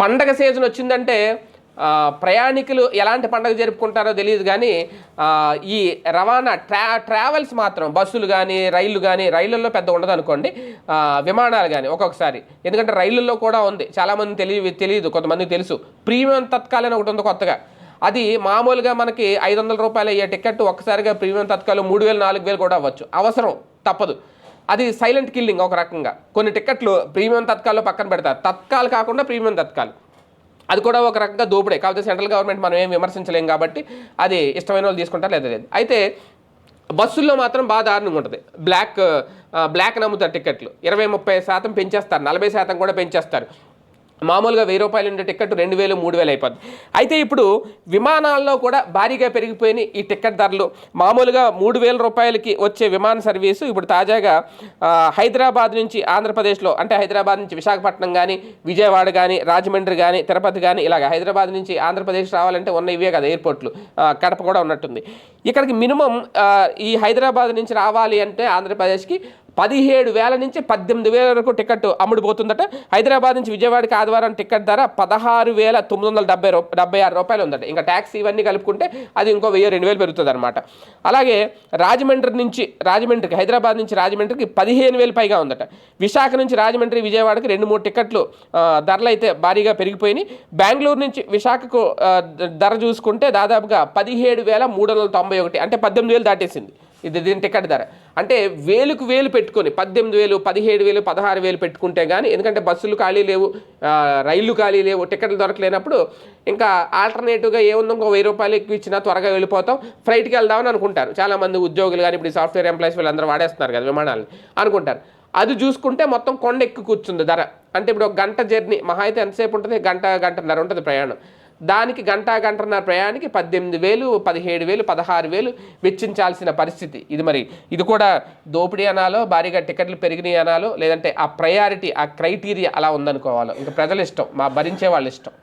పండగ సీజన్ వచ్చిందంటే ప్రయాణికులు ఎలాంటి పండగ జరుపుకుంటారో తెలియదు కానీ ఈ రవాణా ట్రా ట్రావెల్స్ మాత్రం బస్సులు కానీ రైళ్ళు కానీ రైళ్ళల్లో పెద్ద ఉండదు అనుకోండి. విమానాలు కానీ ఒక్కొక్కసారి. ఎందుకంటే రైళ్ళల్లో కూడా ఉంది. చాలామంది తెలియ తెలియదు కొంతమందికి తెలుసు. ప్రీమియం తత్కాల్ ఒకటి ఉంది కొత్తగా. అది మామూలుగా మనకి ఐదు వందల రూపాయలు అయ్యే టికెట్ ఒక్కసారిగా ప్రీమియం తత్కాలు మూడు వేలు నాలుగు వేలు కూడా అవ్వచ్చు. అవసరం తప్పదు. అది సైలెంట్ కిల్లింగ్ ఒక రకంగా. కొన్ని టికెట్లు ప్రీమియం తత్కాల్లో పక్కన పెడతారు. తత్కాల్ కాకుండా ప్రీమియం తత్కాల్. అది కూడా ఒక రకంగా దోపిడే. కాకపోతే సెంట్రల్ గవర్నమెంట్ మనం ఏం విమర్శించలేం కాబట్టి అది ఇష్టమైన వాళ్ళు తీసుకుంటారు లేదా లేదు. అయితే బస్సుల్లో మాత్రం బాగా దారుణంగా ఉంటుంది. బ్లాక్ బ్లాక్ నమ్ముతారు టికెట్లు ఇరవై ముప్పై శాతం పెంచేస్తారు. నలభై శాతం కూడా పెంచేస్తారు. మామూలుగా వెయ్యి రూపాయలు ఉండే టికెట్ రెండు వేలు మూడు వేలు అయిపోద్ది. అయితే ఇప్పుడు విమానాల్లో కూడా భారీగా పెరిగిపోయినాయి ఈ టికెట్ ధరలు. మామూలుగా మూడు వేల రూపాయలకి వచ్చే విమాన సర్వీసు ఇప్పుడు తాజాగా హైదరాబాద్ నుంచి ఆంధ్రప్రదేశ్లో అంటే హైదరాబాద్ నుంచి విశాఖపట్నం కానీ విజయవాడ కానీ రాజమండ్రి కానీ తిరుపతి కానీ ఇలాగ హైదరాబాద్ నుంచి ఆంధ్రప్రదేశ్ రావాలంటే ఉన్న ఇవే కదా ఎయిర్పోర్ట్లు కడప కూడా ఉన్నట్టుంది. ఇక్కడికి మినిమం ఈ హైదరాబాద్ నుంచి రావాలి అంటే ఆంధ్రప్రదేశ్కి పదిహేడు వేల నుంచి పద్దెనిమిది వేల వరకు టికెట్ అమ్ముడుపోతుందట హైదరాబాద్ నుంచి విజయవాడకి ఆదివారం టికెట్ ధర పదహారు వేల తొమ్మిది వందల డెబ్బై రూ డెబ్బై ఆరు రూపాయలు ఉందట. ఇంకా ట్యాక్స్ ఇవన్నీ కలుపుకుంటే అది ఇంకో వెయ్యి రెండు వేలు పెరుగుతుంది అనమాట అలాగే రాజమండ్రి నుంచి రాజమండ్రికి హైదరాబాద్ నుంచి రాజమండ్రికి పదిహేను వేలు పైగా ఉందట. విశాఖ నుంచి రాజమండ్రి విజయవాడకి రెండు మూడు టికెట్లు ధరలు అయితే భారీగా పెరిగిపోయినాయి. బెంగళూరు నుంచి విశాఖకు ధర చూసుకుంటే దాదాపుగా పదిహేడు వేల మూడు వందల తొంభై ఒకటి అంటే పద్దెనిమిది వేలు దాటేసింది. ఇది దీని టికెట్ ధర. అంటే వేలుకు వేలు పెట్టుకొని పద్దెనిమిది వేలు పదిహేడు వేలు పదహారు వేలు పెట్టుకుంటే కానీ ఎందుకంటే బస్సులు ఖాళీ లేవు రైళ్ళు ఖాళీ లేవు టికెట్లు దొరకలేనప్పుడు ఇంకా ఆల్టర్నేటివ్గా ఏముందో? ఇంకో వెయ్యి రూపాయలు ఎక్కువ ఇచ్చినా త్వరగా వెళ్ళిపోతాం. ఫ్లైట్కి వెళ్దామని అనుకుంటారు. చాలామంది ఉద్యోగులు కానీ ఇప్పుడు సాఫ్ట్వేర్ ఎంప్లాయీస్ వీళ్ళందరూ వాడేస్తున్నారు కదా విమానాలని అనుకుంటారు. అది చూసుకుంటే మొత్తం కొండ ఎక్కువ కూర్చుంది ధర. అంటే ఇప్పుడు ఒక గంట జర్నీ మహా అయితే ఎంతసేపు ఉంటుంది? గంట గంటన్నర ఉంటుంది ప్రయాణం. దానికి గంట గంటన్నర ప్రయాణానికి పద్దెనిమిది వేలు పదిహేడు వేలు పదహారు వేలు వెచ్చించాల్సిన పరిస్థితి. ఇది మరి ఇది కూడా దోపిడీ అనాలో భారీగా టికెట్లు పెరిగినాయి అనాలో లేదంటే ఆ ప్రయారిటీ ఆ క్రైటీరియా అలా ఉందనుకోవాలో. ఇంకా ప్రజల ఇష్టం మా భరించే వాళ్ళ ఇష్టం